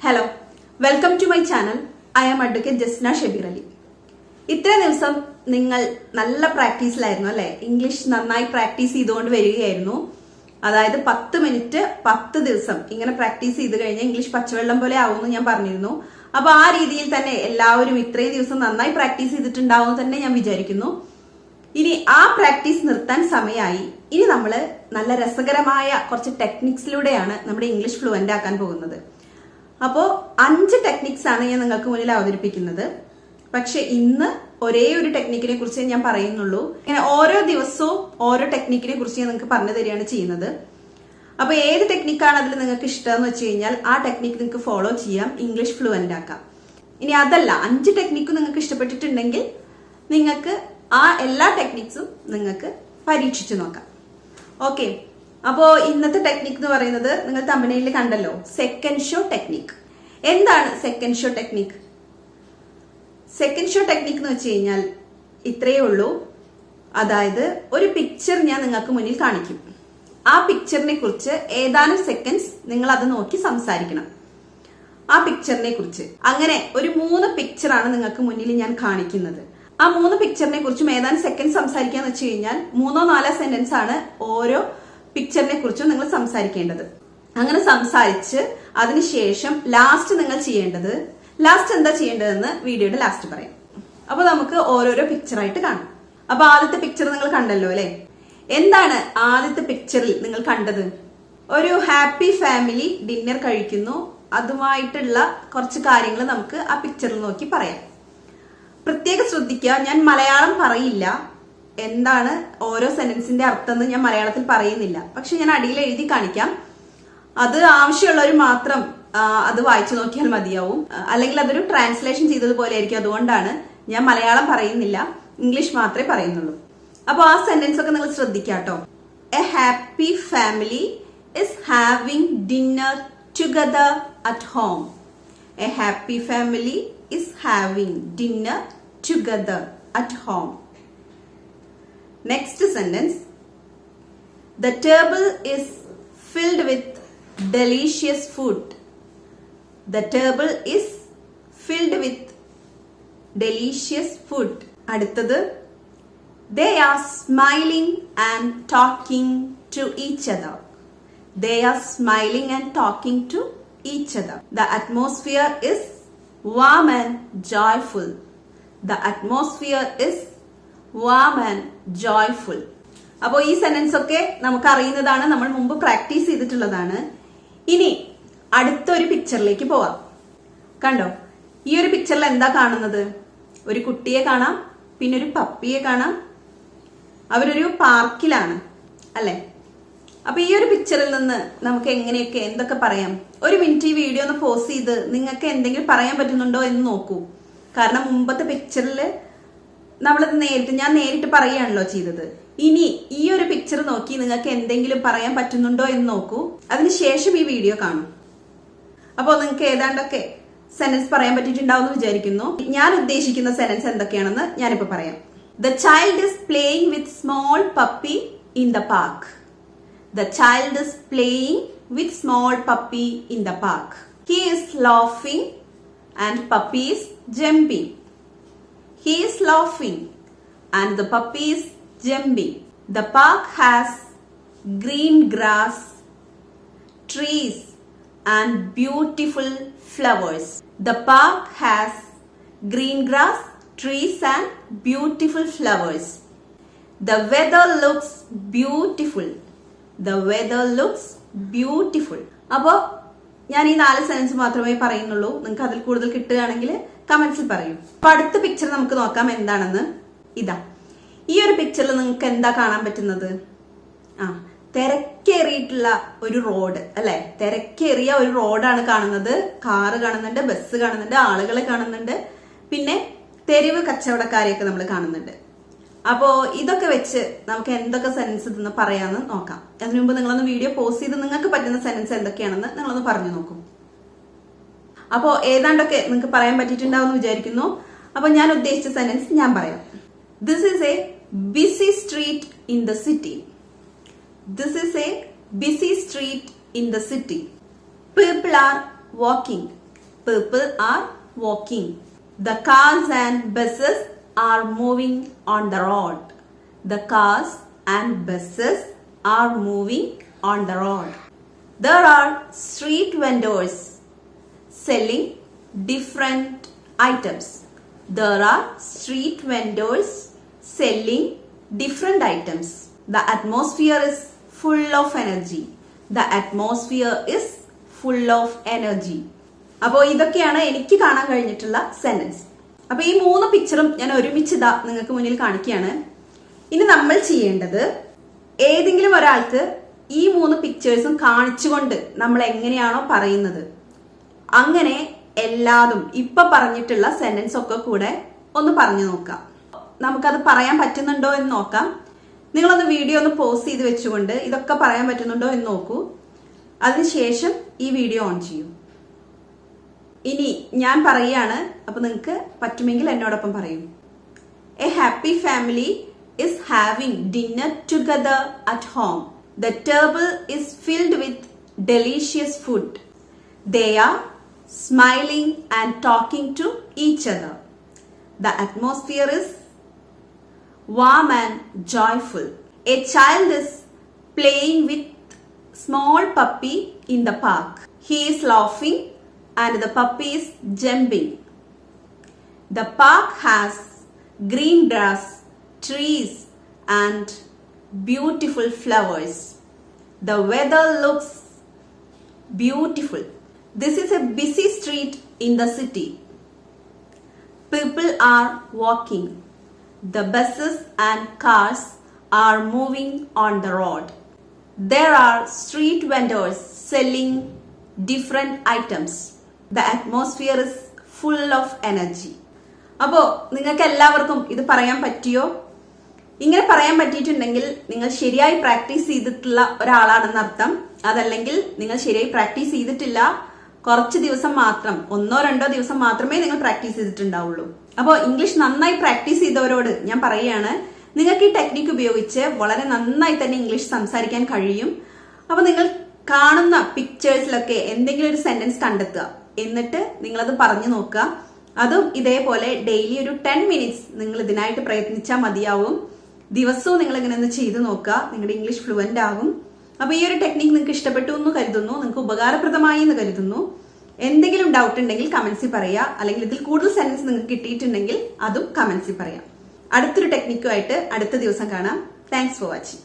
Hello welcome to my channel I am advocate Jasna Shabeer Ali ഇത്രയും ദിവസം നിങ്ങൾ നല്ല പ്രാക്ടീസിലായിരുന്നു അല്ലെ? ഇംഗ്ലീഷ് നന്നായി പ്രാക്ടീസ് ചെയ്തുകൊണ്ട് വരികയായിരുന്നു. അതായത് പത്ത് മിനിറ്റ് പത്ത് ദിവസം ഇങ്ങനെ പ്രാക്ടീസ് ചെയ്ത് കഴിഞ്ഞാൽ ഇംഗ്ലീഷ് പച്ചവെള്ളം പോലെ ആവുമെന്ന് ഞാൻ പറഞ്ഞിരുന്നു. അപ്പൊ ആ രീതിയിൽ തന്നെ എല്ലാവരും ഇത്രയും ദിവസം നന്നായി പ്രാക്ടീസ് ചെയ്തിട്ടുണ്ടാവും തന്നെ ഞാൻ വിചാരിക്കുന്നു. ഇനി ആ പ്രാക്ടീസ് നിർത്താൻ സമയമായി. ഇനി നമ്മൾ നല്ല രസകരമായ കുറച്ച് ടെക്നിക്സിലൂടെയാണ് നമ്മുടെ ഇംഗ്ലീഷ് ഫ്ലുവന്റ് ആക്കാൻ പോകുന്നത്. അപ്പോൾ അഞ്ച് ടെക്നിക്സ് ആണ് ഞാൻ നിങ്ങൾക്ക് മുന്നിൽ അവതരിപ്പിക്കുന്നത്. പക്ഷെ ഇന്ന് ഒരേ ഒരു ടെക്നിക്കിനെ കുറിച്ച് ഞാൻ പറയുന്നുള്ളൂ. ഇങ്ങനെ ഓരോ ദിവസവും ഓരോ ടെക്നിക്കിനെ കുറിച്ച് ഞാൻ നിങ്ങൾക്ക് പറഞ്ഞു തരികയാണ് ചെയ്യുന്നത്. അപ്പൊ ഏത് ടെക്നിക്കാണ് അതിൽ നിങ്ങൾക്ക് ഇഷ്ടമെന്ന് വെച്ച് കഴിഞ്ഞാൽ ആ ടെക്നിക്ക് നിങ്ങൾക്ക് ഫോളോ ചെയ്യാം ഇംഗ്ലീഷ് ഫ്ലുവന്റ് ആക്കാം. ഇനി അതല്ല അഞ്ച് ടെക്നിക്കും നിങ്ങൾക്ക് ഇഷ്ടപ്പെട്ടിട്ടുണ്ടെങ്കിൽ നിങ്ങൾക്ക് ആ എല്ലാ ടെക്നിക്സും നിങ്ങൾക്ക് പരീക്ഷിച്ചു നോക്കാം. ഓക്കെ അപ്പോ ഇന്നത്തെ ടെക്നിക് എന്ന് പറയുന്നത് നിങ്ങൾ തമിഴ്നയിൽ കണ്ടല്ലോ സെക്കൻഡ് ഷോ ടെക്നിക് എന്താണ് second show technique second show technique എന്ന് വെച്ച് കഴിഞ്ഞാൽ ഇത്രയേ ഉള്ളൂ. അതായത് ഒരു പിക്ചർ ഞാൻ നിങ്ങൾക്ക് മുന്നിൽ കാണിക്കും. ആ പിക്ചറിനെ കുറിച്ച് ഏതാനും സെക്കൻഡ്സ് നിങ്ങൾ അത് നോക്കി സംസാരിക്കണം. ആ പിക്ചറിനെ കുറിച്ച്. അങ്ങനെ ഒരു മൂന്ന് പിക്ചറാണ് നിങ്ങൾക്ക് മുന്നിൽ ഞാൻ കാണിക്കുന്നത്. ആ മൂന്ന് പിക്ചറിനെ കുറിച്ചും ഏതാനും സെക്കൻഡ് സംസാരിക്കാന്ന് വെച്ച് കഴിഞ്ഞാൽ മൂന്നോ നാലോ സെന്റൻസ് ആണ് ഓരോ പിക്ചറിനെ കുറിച്ചും നിങ്ങൾ സംസാരിക്കേണ്ടത്. അങ്ങനെ സംസാരിച്ച് അതിനുശേഷം ലാസ്റ്റ് നിങ്ങൾ ചെയ്യേണ്ടത് ലാസ്റ്റ് എന്താ ചെയ്യേണ്ടതെന്ന് വീഡിയോയുടെ ലാസ്റ്റ് പറയാം. അപ്പൊ നമുക്ക് ഓരോരോ പിക്ചറായിട്ട് കാണാം. അപ്പൊ ആദ്യത്തെ പിക്ചർ നിങ്ങൾ കണ്ടല്ലോ അല്ലെ? എന്താണ് ആദ്യത്തെ പിക്ചറിൽ നിങ്ങൾ കണ്ടത്? ഒരു ഹാപ്പി ഫാമിലി ഡിന്നർ കഴിക്കുന്നു. അതുമായിട്ടുള്ള കുറച്ച് കാര്യങ്ങൾ നമുക്ക് ആ പിക്ചറിൽ നോക്കി പറയാം. പ്രത്യേകം ശ്രദ്ധിക്കുക ഞാൻ മലയാളം പറയില്ല. എന്താണ് ഓരോ സെന്റൻസിന്റെ അർത്ഥം എന്ന് ഞാൻ മലയാളത്തിൽ പറയുന്നില്ല. പക്ഷെ ഞാൻ അടിയിൽ എഴുതി കാണിക്കാം. അത് ആവശ്യമുള്ളവർ മാത്രം അത് വായിച്ചു നോക്കിയാൽ മതിയാവും. അല്ലെങ്കിൽ അതൊരു ട്രാൻസ്ലേഷൻ ചെയ്തതുപോലെ ആയിരിക്കും. അതുകൊണ്ടാണ് ഞാൻ മലയാളം പറയുന്നില്ല ഇംഗ്ലീഷ് മാത്രമേ പറയുന്നുള്ളൂ. അപ്പോൾ ആ സെന്റൻസ് ഒക്കെ നിങ്ങൾ ശ്രദ്ധിക്കാട്ടോ. A happy family is having dinner together at home a happy family is having dinner together at home Next sentence The table is filled with delicious food. The table is filled with delicious food. അടുത്തത് They are smiling and talking to each other. They are smiling and talking to each other. The atmosphere is warm and joyful. The atmosphere is warm and joyful അപ്പോൾ ഈ sentence ഒക്കെ നമുക്ക് അറിയുന്നതാണ്. നമ്മൾ മുമ്പ് practice ചെയ്തിട്ടുള്ളതാണ്. ഇനി അടുത്തൊരു പിക്ചറിലേക്ക് പോവാം. കണ്ടോ? ഈ ഒരു പിക്ചറിൽ എന്താ കാണുന്നത്? ഒരു കുട്ടിയെ കാണാം പിന്നെ ഒരു പപ്പിയെ കാണാം. അവരൊരു പാർക്കിലാണ് അല്ലെ? അപ്പൊ ഈ ഒരു പിക്ചറിൽ നിന്ന് നമുക്ക് എങ്ങനെയൊക്കെ എന്തൊക്കെ പറയാം? ഒരു മിനിറ്റ് ഈ വീഡിയോ ഒന്ന് പോസ് ചെയ്ത് നിങ്ങൾക്ക് എന്തെങ്കിലും പറയാൻ പറ്റുന്നുണ്ടോ എന്ന് നോക്കൂ. കാരണം മുമ്പത്തെ പിക്ചറിൽ നമ്മളത് നേരിട്ട് ഞാൻ നേരിട്ട് പറയുകയാണല്ലോ ചെയ്തത്. ഇനി ഈ ഒരു പിക്ചർ നോക്കി നിങ്ങൾക്ക് എന്തെങ്കിലും പറയാൻ പറ്റുന്നുണ്ടോ എന്ന് നോക്കൂ. അതിനുശേഷം ഈ വീഡിയോ കാണും. അപ്പോൾ നിങ്ങൾക്ക് ഏതാണ്ടൊക്കെ സെന്റൻസ് പറയാൻ പറ്റിയിട്ടുണ്ടാവും എന്ന് വിചാരിക്കുന്നു. ഞാൻ ഉദ്ദേശിക്കുന്ന സെന്റൻസ് എന്തൊക്കെയാണെന്ന് ഞാനിപ്പോ പറയാം. The child is playing with small puppy in the park the child is playing with small puppy in the park he is laughing and puppy is jumping He is laughing and the puppy is jumping. The park has green grass, trees, and beautiful flowers. The park has green grass, trees, and beautiful flowers. The weather looks beautiful. The weather looks beautiful. അപ്പോൾ ഞാൻ ഈ നാല് sense മാത്രമേ പറയുന്നുള്ളൂ. നിങ്ങൾക്ക് അതിൽ കൂടുതൽ കിട്ടുകയാണെങ്കിൽ കമന്റ്സിൽ പറയൂ. അപ്പൊ അടുത്ത പിക്ചർ നമുക്ക് നോക്കാം എന്താണെന്ന്. ഇതാ. ഈ ഒരു പിക്ചറിൽ നിങ്ങൾക്ക് എന്താ കാണാൻ പറ്റുന്നത്? ആ തിരക്കേറിയിട്ടുള്ള ഒരു റോഡ് അല്ലെ? തിരക്കേറിയ ഒരു റോഡാണ് കാണുന്നത്. കാറ് കാണുന്നുണ്ട് ബസ് കാണുന്നുണ്ട് ആളുകളെ കാണുന്നുണ്ട്. പിന്നെ തെരുവ് കച്ചവടക്കാരെയൊക്കെ നമ്മൾ കാണുന്നുണ്ട്. അപ്പോ ഇതൊക്കെ വെച്ച് നമുക്ക് എന്തൊക്കെ സെന്റൻസ് ഇതെന്ന് പറയാന്ന് നോക്കാം. അതിനു മുമ്പ് നിങ്ങളൊന്ന് വീഡിയോ പോസ്റ്റ് ചെയ്ത് നിങ്ങൾക്ക് പറ്റുന്ന സെന്റൻസ് എന്തൊക്കെയാണെന്ന് നിങ്ങളൊന്ന് പറഞ്ഞു നോക്കും. അപ്പോ ഏതാണ്ടൊക്കെ നിങ്ങൾക്ക് പറയാൻ പറ്റിയിട്ടുണ്ടാവും വിചാരിക്കുന്നു. അപ്പൊ ഞാൻ ഉദ്ദേശിച്ച സെന്റൻസ് ഞാൻ പറയാം. This is a busy street in the city this is a busy street in the city people are walking people are walking the cars and buses are moving on the road. The cars and buses are moving on the road. There are street vendors selling different items. There are street vendors selling different items. The atmosphere is full of energy. The atmosphere is full of energy. അപ്പോൾ ഇതൊക്കെയാണ് എനിക്ക് കാണാൻ കഴിഞ്ഞിട്ടുള്ള sentence അപ്പൊ ഈ മൂന്ന് പിക്ചറും ഞാൻ ഒരുമിച്ച് ഇതാ നിങ്ങൾക്ക് മുന്നിൽ കാണിക്കുകയാണ്. ഇനി നമ്മൾ ചെയ്യേണ്ടത് ഏതെങ്കിലും ഒരാൾക്ക് ഈ മൂന്ന് പിക്ചേഴ്സും കാണിച്ചുകൊണ്ട് നമ്മൾ എങ്ങനെയാണോ പറയുന്നത്. അങ്ങനെ എല്ലാതും ഇപ്പൊ പറഞ്ഞിട്ടുള്ള സെന്റൻസ് ഒക്കെ കൂടെ ഒന്ന് പറഞ്ഞു നോക്കാം. നമുക്കത് പറയാൻ പറ്റുന്നുണ്ടോ എന്ന് നോക്കാം. നിങ്ങളൊന്ന് വീഡിയോ ഒന്ന് പോസ് ചെയ്ത് വെച്ചുകൊണ്ട് ഇതൊക്കെ പറയാൻ പറ്റുന്നുണ്ടോ എന്ന് നോക്കൂ. അതിനുശേഷം ഈ വീഡിയോ ഓൺ ചെയ്യൂ. ഇനി ഞാൻ പറയുകയാണ് അപ്പൊ നിങ്ങൾക്ക് പറ്റുമെങ്കിൽ എന്നോടൊപ്പം പറയും. A happy family is having dinner together at home the table is filled with delicious food they are smiling and talking to each other the atmosphere is warm and joyful a child is playing with small puppy in the park He is laughing and the puppy is jumping. The park has green grass, trees and beautiful flowers. The weather looks beautiful. This is a busy street in the city. People are walking. The buses and cars are moving on the road. There are street vendors selling different items. The atmosphere is full of energy അപ്പോൾ നിങ്ങൾക്ക് എല്ലാവർക്കും ഇത് പറയാൻ പറ്റിയോ? ഇങ്ങനെ പറയാൻ പറ്റിയിട്ടുണ്ടെങ്കിൽ നിങ്ങൾ ശരിയായി പ്രാക്ടീസ് ചെയ്തിട്ടുള്ള ഒരാളാണെന്ന് അർത്ഥം. അതല്ലെങ്കിൽ നിങ്ങൾ ശരിയായി പ്രാക്ടീസ് ചെയ്തിട്ടില്ല. കുറച്ച് ദിവസം മാത്രം ഒന്നോ രണ്ടോ ദിവസം മാത്രമേ നിങ്ങൾ പ്രാക്ടീസ് ചെയ്തിട്ടുണ്ടാവുള്ളൂ. അപ്പോൾ ഇംഗ്ലീഷ് നന്നായി പ്രാക്ടീസ് ചെയ്തവരോട് ഞാൻ പറയുകയാണ് നിങ്ങൾക്ക് ഈ ടെക്നിക്ക് ഉപയോഗിച്ച് വളരെ നന്നായി തന്നെ ഇംഗ്ലീഷ് സംസാരിക്കാൻ കഴിയും. അപ്പോൾ നിങ്ങൾ കാണുന്ന പിക്ചേഴ്സിലൊക്കെ എന്തെങ്കിലും ഒരു സെന്റൻസ് കണ്ടെത്തുക. എന്നിട്ട് നിങ്ങളത് പറഞ്ഞു നോക്കുക. അതും ഇതേപോലെ ഡെയിലി ഒരു ടെൻ മിനിറ്റ്സ് നിങ്ങൾ ഇതിനായിട്ട് പ്രയത്നിച്ചാൽ മതിയാവും. ദിവസവും നിങ്ങൾ ഇങ്ങനെ ഒന്ന് ചെയ്ത് നോക്കുക. നിങ്ങളുടെ ഇംഗ്ലീഷ് ഫ്ലുവന്റ് ആകും അപ്പോൾ ഈ ഒരു ടെക്നിക്ക് നിങ്ങൾക്ക് ഇഷ്ടപ്പെട്ടു എന്ന് കരുതുന്നു. നിങ്ങൾക്ക് ഉപകാരപ്രദമായി എന്ന് കരുതുന്നു. എന്തെങ്കിലും ഡൗട്ട് ഉണ്ടെങ്കിൽ കമൻസിൽ പറയുക അല്ലെങ്കിൽ ഇതിൽ കൂടുതൽ സെന്റൻസ് നിങ്ങൾക്ക് കിട്ടിയിട്ടുണ്ടെങ്കിൽ അതും കമൻസിൽ പറയാം. അടുത്തൊരു ടെക്നിക്കുമായിട്ട് അടുത്ത ദിവസം കാണാം. Thanks for watching